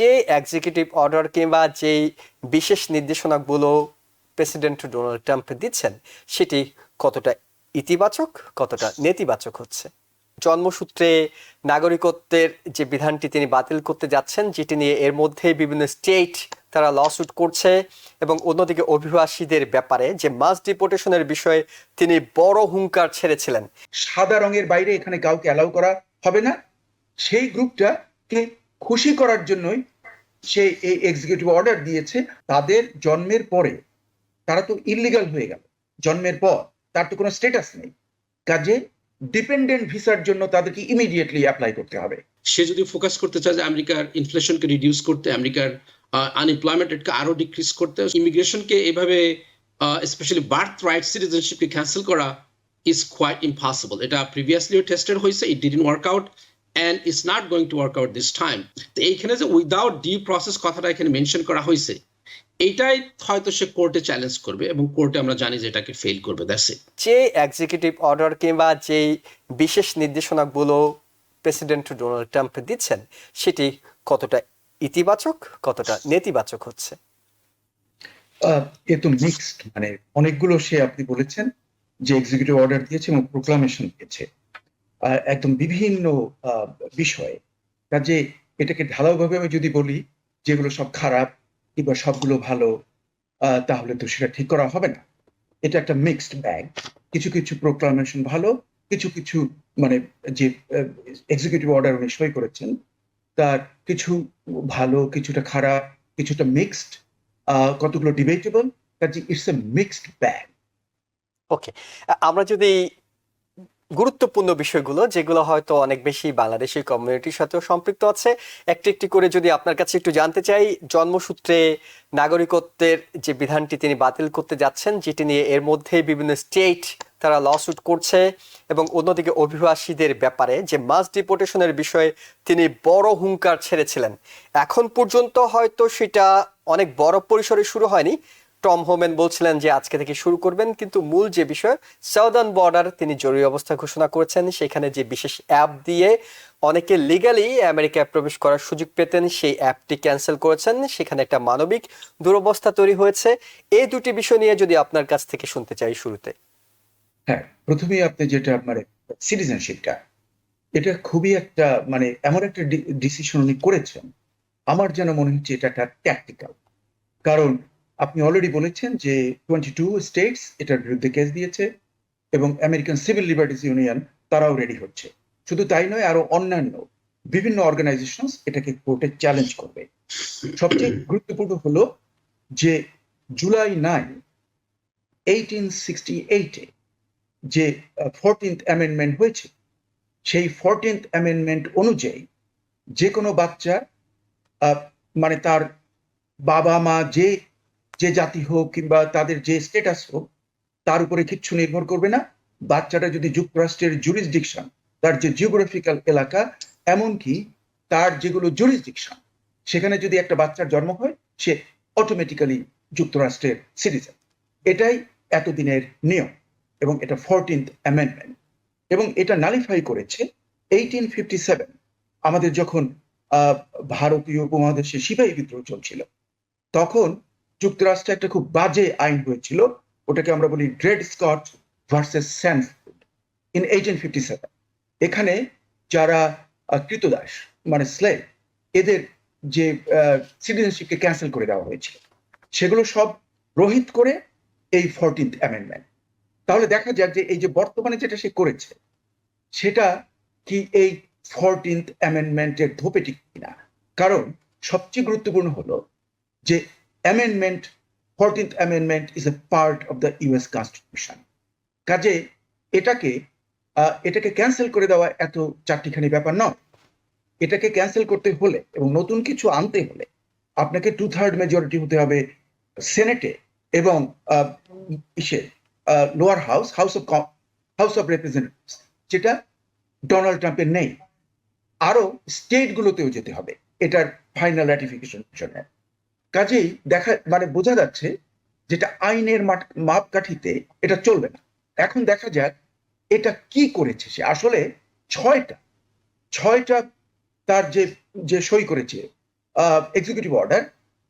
যে executive order কিংবা যেই বিশেষ নির্দেশনাগুলো প্রেসিডেন্ট ডোনাল্ড ট্রাম্প দিচ্ছেন, সেটি কতটা ইতিবাচক, কতটা নেতিবাচক হচ্ছে? জন্মসূত্রে নাগরিকত্বের যে বিধানটি তিনি বাতিল করতে যাচ্ছেন, যেটি নিয়ে এর মধ্যে বিভিন্ন স্টেট তারা লসুট করছে এবং অন্যদিকে অভিবাসীদের ব্যাপারে যে মাস ডিপোর্টেশনের বিষয়ে তিনি বড় হুঙ্কার ছেড়েছিলেন। সাদা রঙের বাইরে এখানে কাউকে অ্যালাউ করা হবে না। সেই গ্রুপটাকে খুশি করার জন্যই সে এই এক্সিকিউটিভ অর্ডার দিয়েছে, তাদের জন্মের পরে তারা তো ইলিগাল হয়ে গেল। জন্মের পর তার তো কোনো স্ট্যাটাস নেই। কাজে ডিপেন্ডেন্ট ভিসার জন্য তাদেরকে ইমিডিয়েটলি অ্যাপ্লাই করতে হবে। সে যদি ফোকাস করতে চায় যে আমেরিকার ইনফ্লেশনকে রিডিউস করতে, আমেরিকার আনএমপ্লয়মেন্ট রেটকে আরও ডিক্রিজ করতে ইমিগ্রেশনকে এভাবে স্পেশালি বার্থ রাইট সিটিজেনশিপকে ক্যান্সেল করা ইজ কোয়াইট ইম্পসিবল এটা প্রিভিয়াসলিও টেস্টেড হয়েছে it didn't work out and it's not going to work out this time তো এইখানে যে উইদাউট ডিউ প্রসেস কথাটা এখানে মেনশন করা হয়েছে এইটাই হয়তো সে কোর্টে চ্যালেঞ্জ করবে এবং কোর্টে আমরা জানি যে এটাকে ফেল করবে দ্যাটস ইট যে এক্সিকিউটিভ অর্ডার কিংবা যেই বিশেষ নির্দেশনাগুলো প্রেসিডেন্ট ডোনাল্ড ট্রাম্প দিচ্ছেন সেটি কতটা ইতিবাচক কতটা নেতিবাচক হচ্ছে? আহ, এ তো মিক্সড মানে অনেকগুলো সে আপনি বলেছেন যে এক্সিকিউটিভ অর্ডার দিয়েছে এবং প্রোক্লামেশন দিয়েছে। একদম বিভিন্ন বিষয়ে। কাজে এটাকে ঢালাওভাবে আমি যদি বলি যেগুলো সব খারাপ কিংবা সবগুলো ভালো তাহলে তো সেটা ঠিক করা হবে না। এটা একটা মিক্সড ব্যাগ কিছু কিছু প্রোক্লামেশন ভালো, কিছু কিছু মানে যে এক্সিকিউটিভ অর্ডার উনি সই করেছেন, তার কিছু ভালো, কিছুটা খারাপ, কিছুটা মিক্সড কতগুলো ডিবেটেবল কাজে it's a mixed bag okay আমরা যদি গুরুত্বপূর্ণ বিষয়গুলো, যেগুলো হয়তো অনেক বেশি বাংলাদেশি কমিউনিটির সাথেও সম্পৃক্ত আছে। একটি একটি করে যদি আপনার কাছে একটু জানতে চাই, জন্মসূত্রে নাগরিকত্বের যে বিধানটি তিনি বাতিল করতে যাচ্ছেন, যেটি নিয়ে এর মধ্যে বিভিন্ন স্টেট তারা লসুট করছে এবং অন্যদিকে অভিবাসীদের ব্যাপারে যে মাস ডিপোর্টেশনের বিষয়ে তিনি বড় হুঙ্কার ছেড়েছিলেন। এখন পর্যন্ত হয়তো সেটা অনেক বড় পরিসরে শুরু হয়নি। টম হোমেন বলছিলেন যে আজকে থেকে শুরু করবেন, কিন্তু মূল যে বিষয়, সাউদার্ন বর্ডার, তিনি জরুরি অবস্থা ঘোষণা করেছেন। সেখানে যে বিশেষ অ্যাপ দিয়ে অনেকে লিগালি আমেরিকায় প্রবেশ করার সুযোগ পেতেন, সেই অ্যাপটি ক্যান্সেল করেছেন। সেখানে একটা মানবিক দুরবস্থা তৈরি হয়েছে। এই দুটি বিষয় নিয়ে যদি আপনার কাছ থেকে শুনতে চাই শুরুতে। হ্যাঁ প্রথমেই আপনি যেটা মানে সিটিজেনশিপটা এটা খুবই একটা মানে এমন একটা ডিসিশন উনি করেছেন। আমার যেন মনে হচ্ছে এটা একটা ট্যাকটিক্যাল কারণ আপনি অলরেডি বলেছেন যে টোয়েন্টি টু স্টেটস এটার বিরুদ্ধে কেস দিয়েছে এবং আমেরিকান সিভিল লিবার্টিস ইউনিয়ন তারাও রেডি হচ্ছে। শুধু তাই নয়, আরও অন্যান্য বিভিন্ন অর্গানাইজেশন এটাকে কোর্টে চ্যালেঞ্জ করবে। সবচেয়ে গুরুত্বপূর্ণ হলো যে জুলাই নাইন এইটিন সিক্সটি এইটে যে ফোরটিন্থ অ্যামেন্ডমেন্ট হয়েছে, সেই ফোরটিন্থ অ্যামেন্ডমেন্ট অনুযায়ী যে কোনো বাচ্চা মানে তার বাবা মা যে যে জাতি হোক কিংবা তাদের যে স্টেটাস হোক, তার উপরে কিচ্ছু নির্ভর করবে না। বাচ্চাটা যদি যুক্তরাষ্ট্রের জুরিসডিকশন তার যে জিওগ্রাফিক্যাল এলাকা, এমনকি তার যেগুলো জুরিসডিকশন সেখানে যদি একটা বাচ্চার জন্ম হয়, সে অটোমেটিক্যালি যুক্তরাষ্ট্রের সিটিজেন এটাই এতদিনের নিয়ম এবং এটা ফোরটিন্থ অ্যামেন্ডমেন্ট এবং এটা নালিফাই করেছে এইটিন ফিফটি সেভেন আমাদের যখন ভারতীয় উপমহাদেশে সিপাহী বিদ্রোহ চলছিল, তখন যুক্তরাষ্ট্রে একটা খুব বাজে আইন হয়েছিল, ওটাকে আমরা বলি Dred Scott versus Sanford in eighteen fifty seven এখানে যারা কৃতদাস মানে স্লেভ এদের যে সিটিজেনশিপকে ক্যান্সেল করে দেওয়া হয়েছিল, সেগুলো সব রোহিত করে এই ফোরটিন্থ অ্যামেন্ডমেন্ট তাহলে দেখা যাক যে এই যে বর্তমানে যেটা সে করেছে, সেটা কি এই ফোরটিন্থ অ্যামেন্ডমেন্টের ধোপেটি কিনা? কারণ সবচেয়ে গুরুত্বপূর্ণ হলো যে amendment fourteenth amendment is a part of the US Constitution কাজে এটাকে এটাকে ক্যান্সেল করে দেওয়া এত চারটিখানি ব্যাপার নয়। এটাকে ক্যান্সেল করতে হলে এবং নতুন কিছু আনতে হলে আপনাকে টু থার্ড মেজরিটি হতে হবে সেনেটে এবং ইসে lower house House of House of Representatives যেটা ডোনাল্ড ট্রাম্পের নেই। আরও স্টেটগুলোতেও যেতে হবে। এটার ফাইনাল র্যাটিফিকেশন জন্য। কাজেই দেখা মানে বোঝা যাচ্ছে যেটা আইনের মাপকাঠিতে এটা চলবে না। এখন দেখা যাক এটা কি করেছে সে। আসলে ছয়টা ছয়টা তার যে যে সই করেছে এক্সিকিউটিভ অর্ডার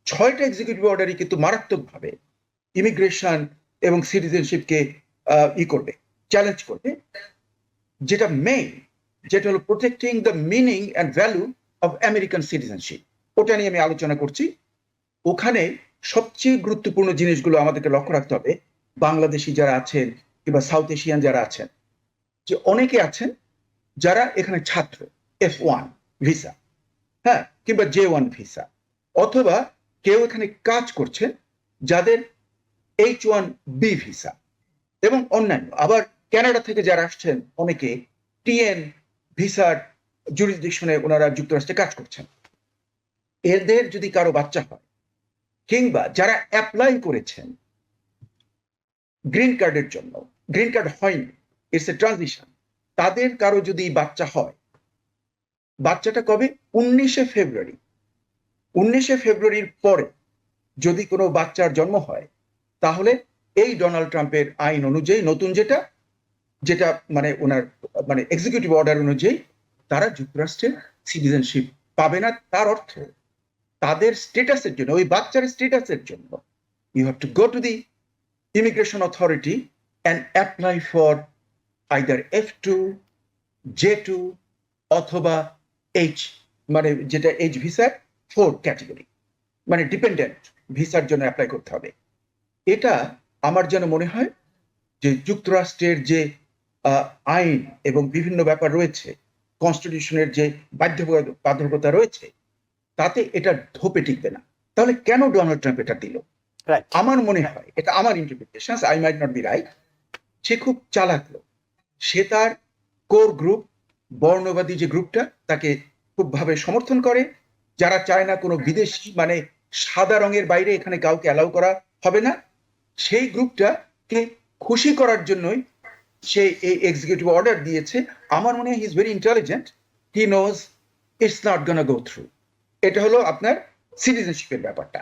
ছয়টা এক্সিকিউটিভ অর্ডারই কিন্তু মারাত্মকভাবে ইমিগ্রেশন এবং সিটিজেনশিপকে ই করবে চ্যালেঞ্জ করবে। যেটা মেইন যেটা হলো protecting the meaning and value of American citizenship ওটা নিয়ে আমি আলোচনা করছি। ওখানে সবচেয়ে গুরুত্বপূর্ণ জিনিসগুলো আমাদেরকে লক্ষ্য রাখতে হবে, বাংলাদেশি যারা আছেন কিংবা সাউথ এশিয়ান যারা আছেন, যে অনেকে আছেন যারা এখানে ছাত্র এফ ওয়ান ভিসা হ্যাঁ কিংবা জে ওয়ান ভিসা অথবা কেউ এখানে কাজ করছেন যাদের এইচ ওয়ান বি ভিসা এবং অন্যান্য। আবার কানাডা থেকে যারা আসছেন, অনেকে টিএন ভিসার জুরিসডিকশনে ওনারা যুক্তরাষ্ট্রে কাজ করছেন। এদের যদি কারও বাচ্চা হয় কিংবা যারা অ্যাপ্লাই করেছেন গ্রিন কার্ডের জন্য গ্রিন কার্ড হয়নি ইটস এ ট্রানজিশন তাদের কারও যদি বাচ্চা হয়, বাচ্চাটা কবে? উনিশে ফেব্রুয়ারি। উনিশে ফেব্রুয়ারির পরে যদি কোনো বাচ্চার জন্ম হয়, তাহলে এই ডোনাল্ড ট্রাম্পের আইন অনুযায়ী, নতুন যেটা যেটা মানে ওনার মানে এক্সিকিউটিভ অর্ডার অনুযায়ী, তারা যুক্তরাষ্ট্রের সিটিজেনশিপ পাবে না, তার অর্থ তাদের স্টেটাসের জন্য, ওই বাচ্চার স্টেটাসের জন্য you have to go to the immigration authority and apply for either F two J two অথবা এইচ মানে যেটা এইচ ভিসার ফোর ক্যাটেগরি মানে ডিপেন্ডেন্ট ভিসার জন্য অ্যাপ্লাই করতে হবে। এটা আমার যেন মনে হয় যে যুক্তরাষ্ট্রের যে আইন এবং বিভিন্ন ব্যাপার রয়েছে কনস্টিটিউশনের যে বাধ্যবাধ- বাধ্যবাধকতা রয়েছে তাতে এটা ধোপে টিকবে না। তাহলে কেন ডোনাল্ড ট্রাম্প এটা দিল? আমার মনে হয় এটা আমার interpretation I might not be right সে খুব চালাক লোক। সে তার কোর গ্রুপ বর্ণবাদী যে গ্রুপটা তাকে খুবভাবে সমর্থন করে। যারা চায় না কোনো বিদেশি মানে সাদা রঙের বাইরে এখানে কাউকে অ্যালাউ করা হবে না সেই গ্রুপটাকে খুশি করার জন্যই সে এই এক্সিকিউটিভ অর্ডার দিয়েছে। আমার মনে হয় he is very intelligent he knows it's not gonna go through এটা হলো আপনার সিটিজেনশিপের ব্যাপারটা।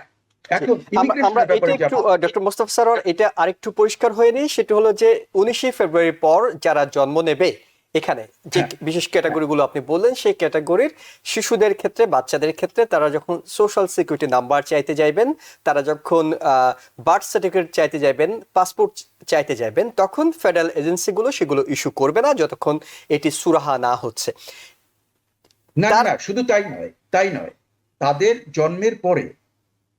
আমরা- এটা একটু ডক্টর মোস্তফা সরোয়ার এটা আরেকটু পরিষ্কার হয়ে নেই সেটা হলো যে উনিশে ফেব্রুয়ারির পর যারা জন্ম নেবে এখানে যে হ্যাঁ। বিশেষ ক্যাটাগরিগুলো আপনি বললেন সেই ক্যাটাগরির শিশুদের ক্ষেত্রে বাচ্চাদের ক্ষেত্রে তারা যখন সোশ্যাল সিকিউরিটি নাম্বার চাইতে যাইবেন তারা যখন বার্থ সার্টিফিকেট চাইতে যাবেন পাসপোর্ট চাইতে যাবেন তখন ফেডারেল এজেন্সিগুলো সেগুলো ইস্যু করবে না যতক্ষণ এটি সুরাহা না হচ্ছে। না না শুধু তাই নয় তাই নয়। তাদের জন্মের পরে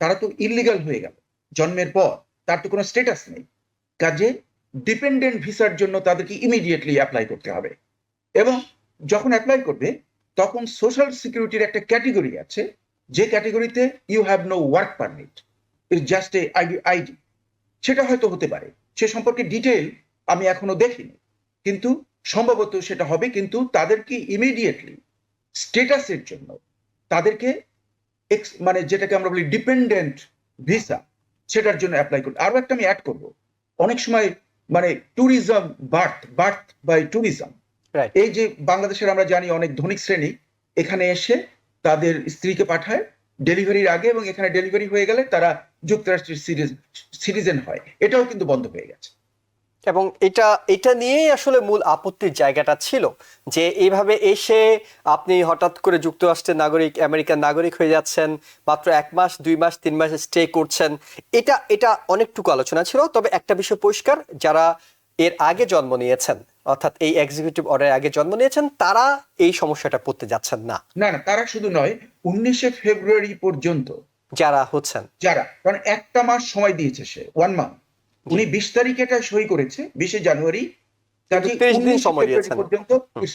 তারা তো ইলিগাল হয়ে গেল। জন্মের পর তার তো কোনো স্টেটাস নেই। কাজে ডিপেন্ডেন্ট ভিসার জন্য তাদেরকে ইমিডিয়েটলি অ্যাপ্লাই করতে হবে। এবং যখন অ্যাপ্লাই করবে, তখন সোশ্যাল সিকিউরিটির একটা ক্যাটেগরি আছে, যে ক্যাটেগরিতে you have no work permit it just a ID ID সেটা হয়তো হতে পারে। সে সম্পর্কে ডিটেল আমি এখনও দেখিনি। কিন্তু সম্ভবত সেটা হবে, কিন্তু তাদেরকে ইমিডিয়েটলি স্টেটাসের জন্য তাদেরকে ex- মানে যেটাকে আমরা বলি ডিপেন্ডেন্ট ভিসা সেটার জন্য অ্যাপ্লাই করতে আরও একটা আমি অ্যাড করব। অনেক সময় মানে tourism birth birth by tourism এই যে বাংলাদেশের আমরা জানি অনেক ধনিক শ্রেণি এখানে এসে তাদের স্ত্রীকে পাঠায় ডেলিভারির আগে এবং এখানে ডেলিভারি হয়ে গেলে তারা যুক্তরাষ্ট্রের সিটিজেন হয়। এটাও কিন্তু বন্ধ হয়ে গেছে। এবং এটা এটা নিয়েই আসলে মূল আপত্তির জায়গাটা ছিল যে এইভাবে এসে আপনি হঠাৎ করে যুক্তরাষ্ট্রের নাগরিক আমেরিকান নাগরিক হয়ে যাচ্ছেন মাত্র এক মাস দুই মাস তিন মাস স্টে করছেন। এটা এটা অনেকটুকু আলোচনা ছিল তবে একটা বিষয় পরিষ্কার যারা এর আগে জন্ম নিয়েছেন অর্থাৎ এই এক্সিকিউটিভ অর্ডারের আগে জন্ম নিয়েছেন তারা এই সমস্যাটা পড়তে যাচ্ছেন না। না না তারা শুধু নয় উনিশে ফেব্রুয়ারি পর্যন্ত যারা হচ্ছেন। যারা কারণ একটা মাস সময় দিয়েছে সে ওয়ান মান্থ উনি বিশ তারিখে এটা সই করেছে বিশে জানুয়ারি। কাজে কিন্তু 30 দিন সময় দিয়েছেন। পর্যন্ত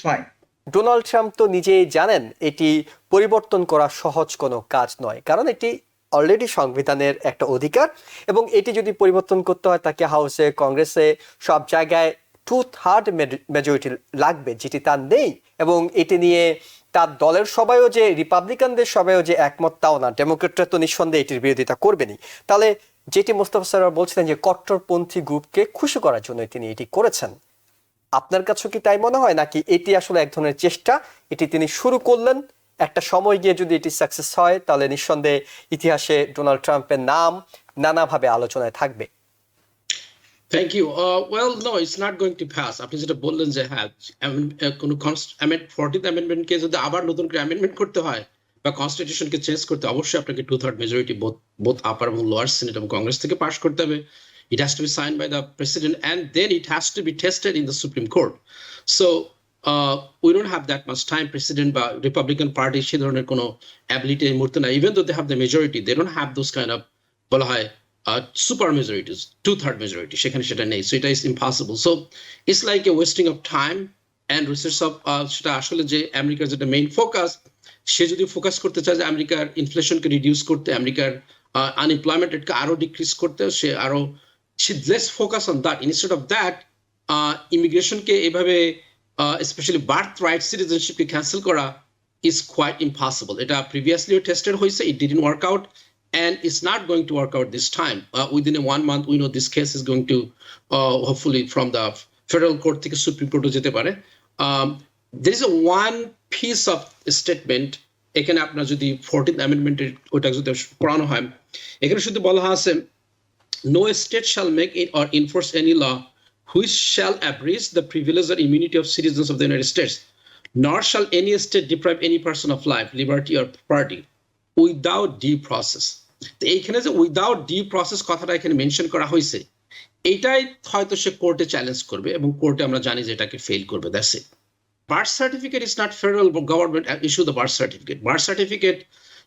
ফাইন ডোনাল্ড ট্রাম্প তো নিজেই জানেন এটি পরিবর্তন করা সহজ কোনো কাজ নয় কারণ এটি অলরেডি সংবিধানের একটা অধিকার এবং এটি যদি পরিবর্তন করতে হয় তাকে হাউসে কংগ্রেসে সব জায়গায় টু থার্ড মেজরিটি লাগবে যেটি তার নেই এবং এটি নিয়ে তার দলের সবাইও যে রিপাবলিকানদের সবাইও যে একমত তাও না। ডেমোক্রেটরা তো নিঃসন্দেহে এটির বিরোধিতা করবেনই। তাহলে যেটি মোস্তফা স্যার বলছিলেন যে কট্টরপন্থী গ্রুপকে খুশি করার জন্য তিনি এটি করেছেন। আপনার কাছে কি তাই মনে হয়? নাকি এটি আসলে এক ধরনের চেষ্টা? এটি তিনি শুরু করলেন, একটা সময় গিয়ে যদি এটি সাকসেস হয়, তাহলে নিঃসন্দেহে ইতিহাসে ডোনাল্ড ট্রাম্পের নাম নানাভাবে আলোচনায় থাকবে। Thank you well no it's not going to pass আপনি যেটা বললেন যে হ্যাঁ কোনো ফোর্টিথ অ্যামেন্ডমেন্টকে যদি আবার নতুন করে অ্যামেন্ডমেন্ট করতে হয় বা কনস্টিটিউশনকে চেঞ্জ করতে অবশ্যই আপনাকে two third majority both both upper এবং লোয়ার সিনেট এবং কংগ্রেস থেকে পাশ করতে হবে it has to be signed by the president and then it has to be tested in the supreme court so uh, we don't have that much time president বা republican party সে ধরনের কোনো ability এই মুহূর্তে না even though they have the majority they don't have those kind of বলা হয় super majorities two third majority সেখানে সেটা নেই সো এটা is impossible so it's like a wasting of time and research of সেটা আসলে যে আমেরিকার যেটা মেইন ফোকাস সে যদি ফোকাস করতে চায় যে আমেরিকার ইনফ্লেশনকে রিডিউস করতে আমেরিকার আনএমপ্লয়মেন্ট রেটকে আরও ডিক্রিজ করতে সে আরও less focus on that instead of that ইমিগ্রেশনকে এভাবে স্পেশালি বার্থ রাইট সিটিজেনশিপকে ক্যান্সেল করা quite impossible. It uh, previously tested হয়েছে, it didn't work out, and it's not going to work out this time. Uh, within a one month, we know this case is going to, uh, hopefully, from the federal court থেকে supreme কোর্টে যেতে পারে Um, there is a one piece of statement এখানে আপনার যদি fourteen অ্যামেন্ডমেন্টের ওটা যদি পড়ানো হয় এখানে শুধু বলা আছে no state shall make it or enforce any law which shall abridge the privilege or immunity of citizens of the United States, nor shall any state deprive any person of life, liberty, or property without due process. এইখানে যে without due process কথাটা এখানে mention করা হয়েছে এটাই হয়তো সে কোর্টে challenge করবে এবং কোর্টে আমরা জানি যে এটাকে ফেল করবে that's it birth certificate is not federal government issue the birth certificate birth certificate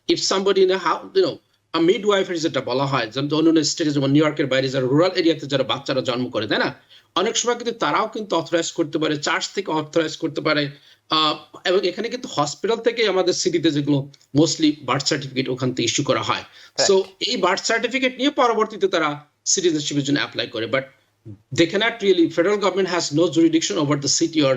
if somebody in how you know mid ওয়াইফের যেটা বলা হয় যেমন অন্যান্য স্টেটে যেমন নিউ ইয়র্কের বাইরে যারা রুরাল এরিয়াতে যারা বাচ্চারা জন্ম করে তাই না? অনেক সময় কিন্তু তারাও কিন্তু অথরাইজ করতে পারে চার্চ থেকে অথরাইজ করতে পারে এবং এখানে কিন্তু হসপিটাল থেকে আমাদের সিটিতে যেগুলো মোস্টলি বার্থ সার্টিফিকেট ওখান থেকে ইস্যু করা হয়। সো এই বার্থ সার্টিফিকেট নিয়ে পরবর্তীতে তারা সিটিজেনশিপের জন্য অ্যাপ্লাই করে but they can't really federal government has no jurisdiction over the city or